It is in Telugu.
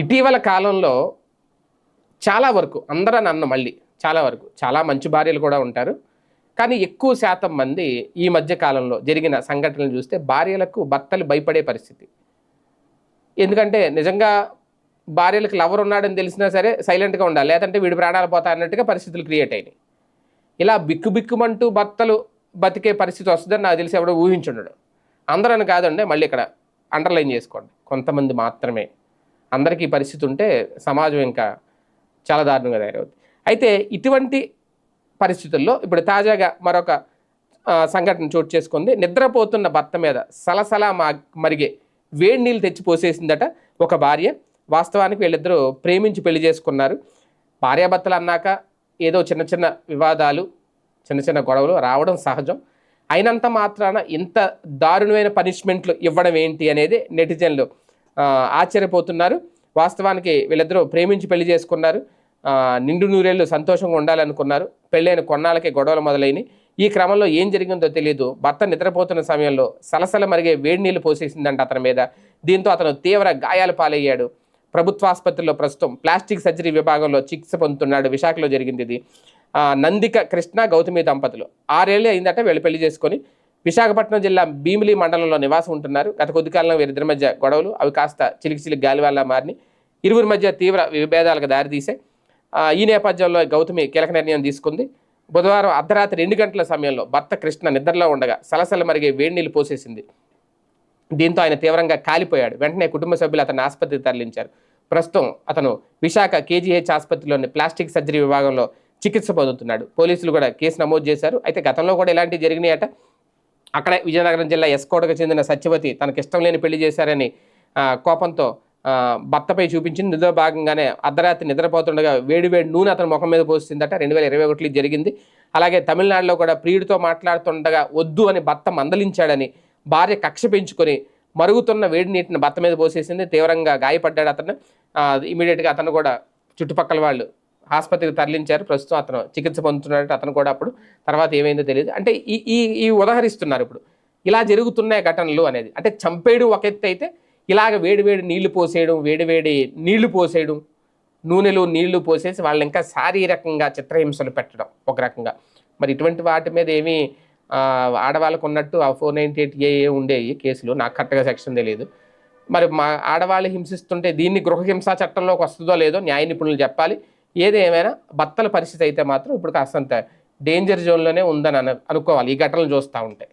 ఇటీవల కాలంలో చాలా వరకు అందరూ నన్ను మళ్ళీ చాలా వరకు చాలా మంచి భార్యలు కూడా ఉంటారు. కానీ ఎక్కువ శాతం మంది ఈ మధ్య కాలంలో జరిగిన సంఘటనలు చూస్తే భార్యలకు భర్తలు భయపడే పరిస్థితి. ఎందుకంటే నిజంగా భార్యలకు లవర్ ఉన్నాడని తెలిసినా సరే సైలెంట్గా ఉండాలి. లేదంటే వీడి ప్రాణాలు పోతా అన్నట్టుగా పరిస్థితులు క్రియేట్ అయినాయి. ఇలా బిక్కుబిక్కుమంటూ భర్తలు బతికే పరిస్థితి వస్తుందని నాకు తెలిసి ఎవడో ఊహించుండడు. అందరని కాదండి మళ్ళీ ఇక్కడ అండర్లైన్ చేసుకోండి. కొంతమంది మాత్రమే. అందరికీ పరిస్థితి ఉంటే సమాజం ఇంకా చాలా దారుణంగా తయారవుతుంది అయితే ఇటువంటి పరిస్థితుల్లో ఇప్పుడు తాజాగా మరొక సంఘటన చోటు చేసుకుంది. నిద్రపోతున్న భర్త మీద సలసలా మా మరిగే వేడి నీళ్ళు తెచ్చి పోసేసిందట ఒక భార్య. వాస్తవానికి వీళ్ళిద్దరూ ప్రేమించి పెళ్ళి చేసుకున్నారు. భార్యాభర్తలు అన్నాక ఏదో చిన్న చిన్న వివాదాలు చిన్న చిన్న గొడవలు రావడం సహజం. అయినంత మాత్రాన ఇంత దారుణమైన పనిష్మెంట్లు ఇవ్వడం ఏంటి అనేది నెటిజన్లు ఆశ్చర్యపోతున్నారు. వాస్తవానికి వీళ్ళిద్దరూ ప్రేమించి పెళ్ళి చేసుకున్నారు. నిండు నూరేళ్ళు సంతోషంగా ఉండాలనుకున్నారు. పెళ్ళైన కొన్నాళ్ళకే గొడవలు మొదలైనవి ఈ క్రమంలో ఏం జరిగిందో తెలియదు భర్త నిద్రపోతున్న సమయంలో సలసల మరిగే వేడి నీళ్ళు పోసేసిందంట అతని మీద. దీంతో అతను తీవ్ర గాయాలు పాలయ్యాడు. ప్రభుత్వాసుపత్రిలో ప్రస్తుతం ప్లాస్టిక్ సర్జరీ విభాగంలో చికిత్స పొందుతున్నాడు. విశాఖలో జరిగింది ఇది. నందిక కృష్ణ గౌతమి దంపతులు. ఆరేళ్ళు అయిందట వీళ్ళు పెళ్ళి చేసుకొని. విశాఖపట్నం జిల్లా భీమిలి మండలంలో నివాసం ఉంటున్నారు. గత కొద్ది కాలంలో వీరిద్దరి మధ్య గొడవలు అవి కాస్త చిలికి చిలికి గాలి వల్ల మారిని ఇరువురి మధ్య తీవ్ర విభేదాలకు దారితీశాయి. ఈ నేపథ్యంలో గౌతమి కీలక నిర్ణయం తీసుకుంది. బుధవారం అర్ధరాత్రి రెండు గంటల సమయంలో భర్త కృష్ణ నిద్రలో ఉండగా సలసల మరిగే వేడి పోసేసింది. దీంతో ఆయన తీవ్రంగా కాలిపోయాడు. వెంటనే కుటుంబ సభ్యులు అతను ఆసుపత్రికి తరలించారు. ప్రస్తుతం అతను విశాఖ కేజీహెచ్ ఆసుపత్రిలోని ప్లాస్టిక్ సర్జరీ విభాగంలో చికిత్స పొందుతున్నాడు. పోలీసులు కూడా కేసు నమోదు చేశారు. అయితే గతంలో కూడా ఇలాంటివి జరిగినాయట. అక్కడే విజయనగరం జిల్లా ఎస్కోటకు చెందిన సత్యవతి తనకి ఇష్టం లేని పెళ్ళి చేశారని కోపంతో భర్తపై చూపించింది. నిద్ర భాగంగానే అర్ధరాత్రి నిద్రపోతుండగా వేడి వేడి నూనె అతని ముఖం మీద పోసిందట. రెండు వేల ఇరవై ఒకటిలో జరిగింది. అలాగే తమిళనాడులో కూడా ప్రియుడితో మాట్లాడుతుండగా వద్దు అని భర్త మందలించాడని భార్య కక్ష పెంచుకొని మరుగుతున్న వేడి నీటిని భర్త మీద పోసేసింది. తీవ్రంగా గాయపడ్డాడు అతను. ఇమీడియట్గా అతను కూడా చుట్టుపక్కల వాళ్ళు ఆసుపత్రికి తరలించారు ప్రస్తుతం అతను చికిత్స పొందుతున్నాడు అతను కూడా అప్పుడు తర్వాత ఏమైందో తెలియదు. అంటే ఈ ఈ ఈ ఉదాహరిస్తున్నారు ఇప్పుడు. ఇలా జరుగుతున్నాయి ఘటనలు అనేది. అంటే చంపేయడం ఒక ఎత్తు అయితే ఇలాగ వేడివేడి నీళ్ళు పోసేయడం వేడివేడి నీళ్ళు పోసేయడం నూనెలు నీళ్ళు పోసేసి వాళ్ళని ఇంకా శారీరకంగా చిత్రహింసలు పెట్టడం ఒక రకంగా. మరి ఇటువంటి వాటి మీద ఏమీ ఆడవాళ్ళకు ఉన్నట్టు ఆ ఫోర్ నైంటీ ఎయిట్ ఏ ఉండేవి కేసులు నాకు కరెక్ట్గా సెక్షన్ తెలియదు మరి మా ఆడవాళ్ళు హింసిస్తుంటే దీన్ని గృహహింసా చట్టంలోకి వస్తుందో లేదో న్యాయ నిపుణులు చెప్పాలి. ఏది ఏమైనా భర్తల పరిస్థితి అయితే మాత్రం ఇప్పుడు కాస్తంత డేంజర్ జోన్లోనే ఉందని అను అనుకోవాలి. ఈ ఘటనలు చూస్తూ ఉంటే.